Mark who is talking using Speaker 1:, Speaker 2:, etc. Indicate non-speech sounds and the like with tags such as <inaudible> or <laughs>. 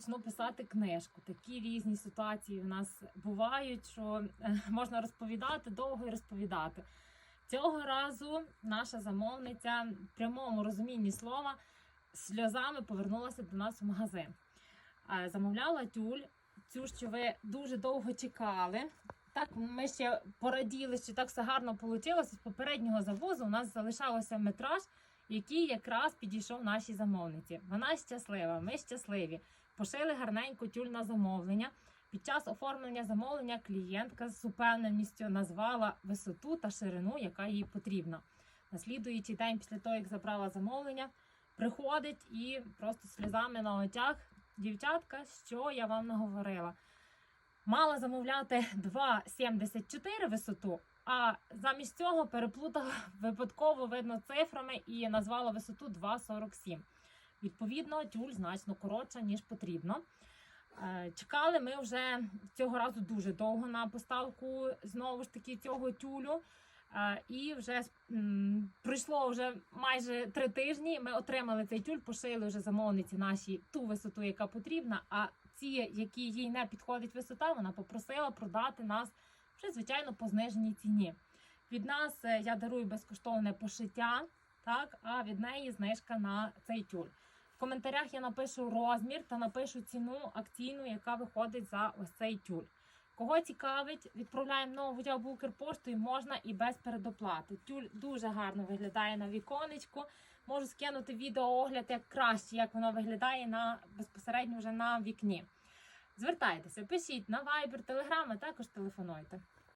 Speaker 1: почну писати книжку. Такі різні ситуації в нас бувають, що е, можна розповідати довго і розповідати. Цього разу наша замовниця в прямому розумінні слова сльозами повернулася до нас в магазин. Е, Замовляла тюль, цю, що ви дуже довго чекали. Так, ми ще пораділи, що так все гарно вийшло. З попереднього завозу у нас залишався метраж, який якраз підійшов нашій замовниці. Вона щаслива, ми щасливі. Пошили гарненько тюль на замовлення. Під час оформлення замовлення клієнтка з упевненістю назвала висоту та ширину, яка їй потрібна. На слідуючий день після того, як забрала замовлення, приходить і просто сльозами на очах. Дівчатка, що я вам наговорила? Мала замовляти <laughs> 2,74 висоту, а замість цього переплутала <laughs> випадково видно цифрами і назвала висоту 2,47. Відповідно, тюль значно коротша, ніж потрібно. Е, Чекали ми вже цього разу дуже довго на поставку знову ж таки цього тюлю. Е, І вже пройшло вже майже три тижні. Ми отримали цей тюль, пошили вже замовниці наші ту висоту, яка потрібна. А ці, які їй не підходить висота, вона попросила продати нас вже звичайно по зниженій ціні. Від нас е, я дарую безкоштовне пошиття, так а від неї знижка на цей тюль. В коментарях я напишу розмір та напишу ціну акційну, яка виходить за ось цей тюль. Кого цікавить, відправляємо нову яву Укрпоштою, можна і без передоплати. Тюль дуже гарно виглядає на віконечку. Можу скинути відеоогляд як краще, як воно виглядає на безпосередньо вже на вікні. Звертайтеся, пишіть на Viber, Telegram, а також телефонуйте.